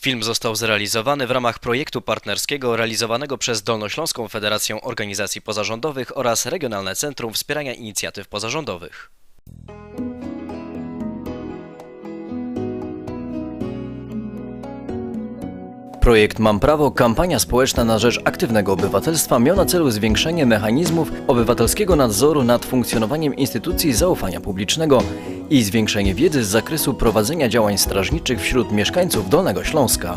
Film został zrealizowany w ramach projektu partnerskiego realizowanego przez Dolnośląską Federację Organizacji Pozarządowych oraz Regionalne Centrum Wspierania Inicjatyw Pozarządowych. Projekt Mam Prawo, kampania społeczna na rzecz aktywnego obywatelstwa miał na celu zwiększenie mechanizmów obywatelskiego nadzoru nad funkcjonowaniem instytucji zaufania publicznego i zwiększenie wiedzy z zakresu prowadzenia działań strażniczych wśród mieszkańców Dolnego Śląska.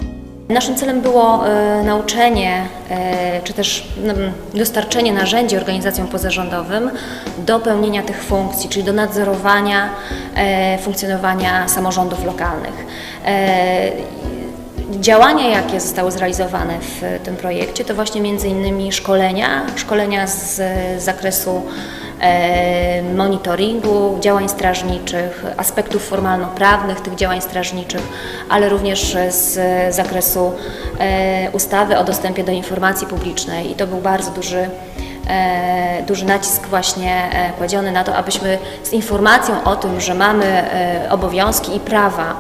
Naszym celem było e, nauczenie e, czy też mm, dostarczenie narzędzi organizacjom pozarządowym do pełnienia tych funkcji, czyli do nadzorowania e, funkcjonowania samorządów lokalnych. E, Działania, jakie zostały zrealizowane w tym projekcie, to właśnie między innymi szkolenia, szkolenia z zakresu e, monitoringu działań strażniczych, aspektów formalno-prawnych tych działań strażniczych, ale również z zakresu e, ustawy o dostępie do informacji publicznej i to był bardzo duży e, duży nacisk właśnie e, kładziony na to, abyśmy z informacją o tym, że mamy e, obowiązki i prawa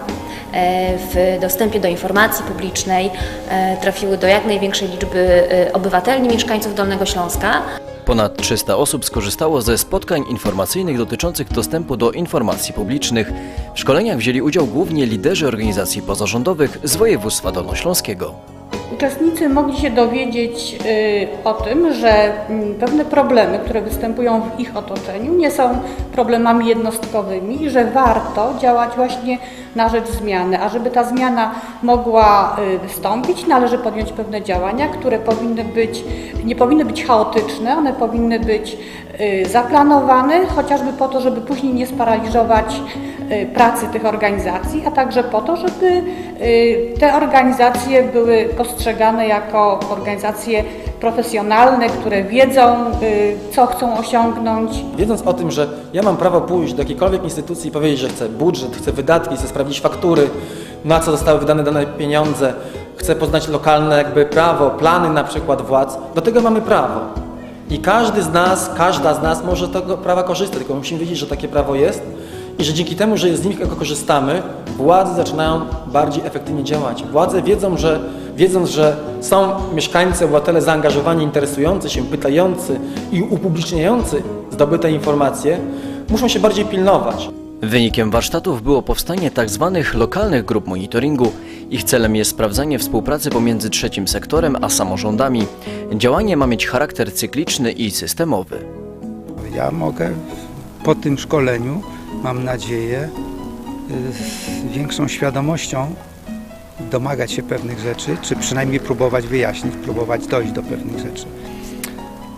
e, w dostępie do informacji publicznej e, trafiły do jak największej liczby e, obywateli, mieszkańców Dolnego Śląska. Ponad 300 osób skorzystało ze spotkań informacyjnych dotyczących dostępu do informacji publicznych. W szkoleniach wzięli udział głównie liderzy organizacji pozarządowych z województwa dolnośląskiego. Uczestnicy mogli się dowiedzieć y, o tym, że mm, pewne problemy, które występują w ich otoczeniu, nie są problemami jednostkowymi i że warto działać właśnie na rzecz zmiany. A żeby ta zmiana mogła y, wystąpić, należy podjąć pewne działania, które powinny być, nie powinny być chaotyczne, one powinny być y, zaplanowane, chociażby po to, żeby później nie sparaliżować y, pracy tych organizacji, a także po to, żeby y, te organizacje były postrzegane jako organizacje profesjonalne, które wiedzą, co chcą osiągnąć, Wiedząc o tym, że ja mam prawo pójść do jakiejkolwiek instytucji i powiedzieć, że chcę budżet, chcę wydatki, chcę sprawdzić faktury, na co zostały wydane dane pieniądze, chcę poznać lokalne jakby prawo, plany na przykład władz, do tego mamy prawo. I każdy z nas, każda z nas może tego prawa korzystać, tylko musimy wiedzieć, że takie prawo jest i że dzięki temu, że z nich jako korzystamy, władze zaczynają bardziej efektywnie działać. Władze wiedzą, że wiedząc, że są mieszkańcy, obywatele zaangażowani, interesujący się, pytający i upubliczniający zdobyte informacje, muszą się bardziej pilnować. Wynikiem warsztatów było powstanie tzw. lokalnych grup monitoringu. Ich celem jest sprawdzanie współpracy pomiędzy trzecim sektorem a samorządami. Działanie ma mieć charakter cykliczny i systemowy. Ja mogę po tym szkoleniu, mam nadzieję, y, z większą świadomością domagać się pewnych rzeczy, czy przynajmniej próbować wyjaśnić, próbować dojść do pewnych rzeczy.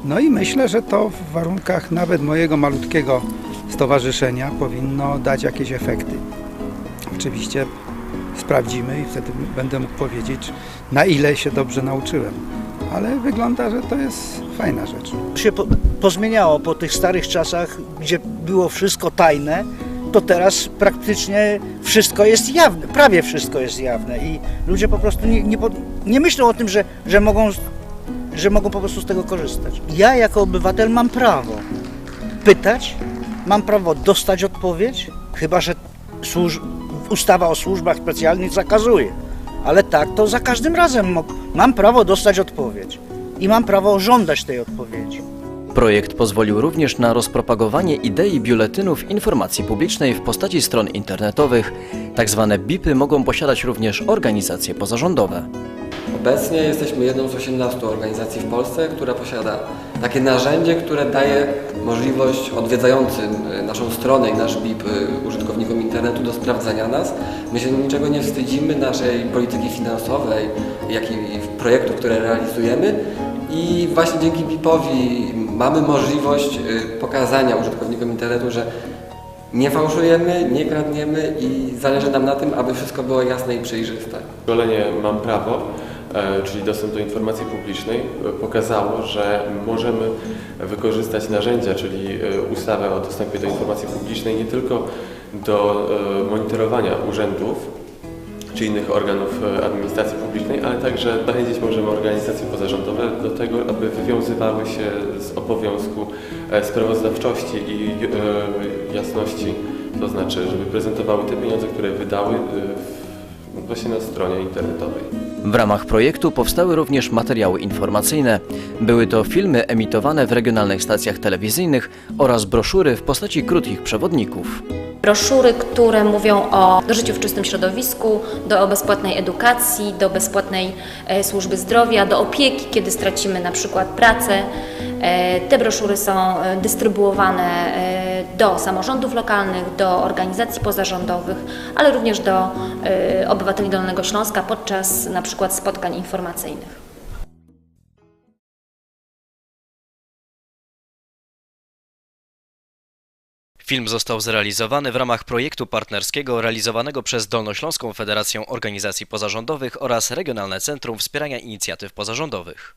No i myślę, że to w warunkach nawet mojego malutkiego stowarzyszenia powinno dać jakieś efekty. Oczywiście sprawdzimy i wtedy będę mógł powiedzieć, na ile się dobrze nauczyłem. Ale wygląda, że to jest fajna rzecz. się po, pozmieniało po tych starych czasach, gdzie było wszystko tajne, to teraz praktycznie wszystko jest jawne, prawie wszystko jest jawne i ludzie po prostu nie, nie, nie myślą o tym, że, że, mogą, że mogą po prostu z tego korzystać. Ja jako obywatel mam prawo pytać, mam prawo dostać odpowiedź, chyba że ustawa o służbach specjalnych zakazuje. Ale tak, to za każdym razem mo- mam prawo dostać odpowiedź i mam prawo żądać tej odpowiedzi. Projekt pozwolił również na rozpropagowanie idei biuletynów informacji publicznej w postaci stron internetowych. Tak zwane BIP-y mogą posiadać również organizacje pozarządowe. Obecnie jesteśmy jedną z 18 organizacji w Polsce, która posiada takie narzędzie, które daje możliwość odwiedzającym y, naszą stronę i nasz BIP y, użytkownikom internetu do sprawdzania nas. My się niczego nie wstydzimy, naszej polityki finansowej, jak i projektów, które realizujemy i właśnie dzięki BIP-owi mamy możliwość y, pokazania użytkownikom internetu, że nie fałszujemy, nie kradniemy i zależy nam na tym, aby wszystko było jasne i przejrzyste. Szkolenie Mam Prawo, czyli dostęp do informacji publicznej, e, pokazało, że możemy wykorzystać narzędzia, czyli e, ustawę o dostępie do informacji publicznej nie tylko do e, monitorowania urzędów czy innych organów e, administracji publicznej, ale także zachęcić możemy organizacje pozarządowe do tego, aby wywiązywały się z obowiązku e, sprawozdawczości i e, jasności, to znaczy, żeby prezentowały te pieniądze, które wydały e, w właśnie na stronie internetowej. W ramach projektu powstały również materiały informacyjne. Były to filmy emitowane w regionalnych stacjach telewizyjnych oraz broszury w postaci krótkich przewodników. Broszury, które mówią o życiu w czystym środowisku, do bezpłatnej edukacji, do bezpłatnej e, służby zdrowia, do opieki, kiedy stracimy na przykład pracę. E, Te broszury są e, dystrybuowane do samorządów lokalnych, do organizacji pozarządowych, ale również do obywateli Dolnego Śląska podczas na przykład spotkań informacyjnych. Film został zrealizowany w ramach projektu partnerskiego realizowanego przez Dolnośląską Federację Organizacji Pozarządowych oraz Regionalne Centrum Wspierania Inicjatyw Pozarządowych.